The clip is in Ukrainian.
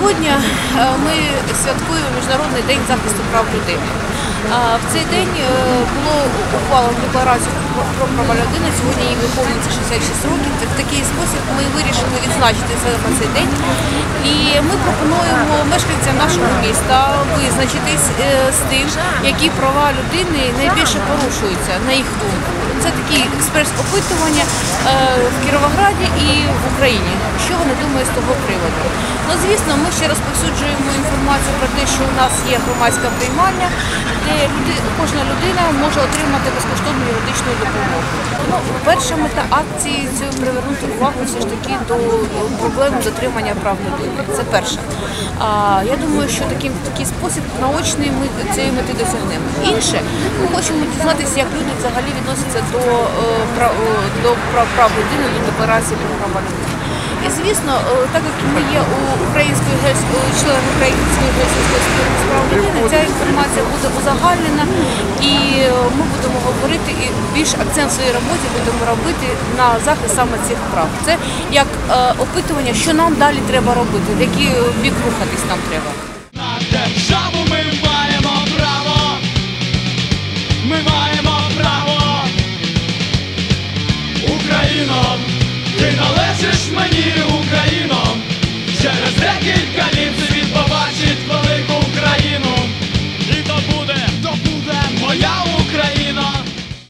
Сьогодні е, ми святкуємо Міжнародний день захисту прав людини. В цей день е, було ухвалено декларацію про права людини. Сьогодні їй виповнюється 66 років. В такий спосіб ми вирішили відзначити саме цей день. І ми пропонуємо мешканцям нашого міста визначитись е, з тим, які права людини найбільше порушуються, на їх думку. Це такі експрес-опитування в Кіровограді і в Україні. Думають з того приводу? Ну, звісно, ми ще розповсюджуємо інформацію про те, що у нас є громадська приймальня, де люди, кожна людина може отримати безкоштовну юридичну допомогу. Ну, перша мета акції це привернути увагу все ж таки до проблеми дотримання прав людини. Це перше. А я думаю, що таким такий спосіб наочний ми цієї мети досягнемо. Інше, ми хочемо дізнатися, як люди взагалі відносяться до е, прав до прав, прав людини, до декларації про права людини. І звісно, е, так як ми є у української у української гельсінської спілки з людини, ця інформація буде узагальнена, і е, ми будемо говорити і більш акцент в своїй роботі будемо робити на захист саме цих прав. Це як е, опитування, що нам далі треба робити, в який бік рухатись нам треба.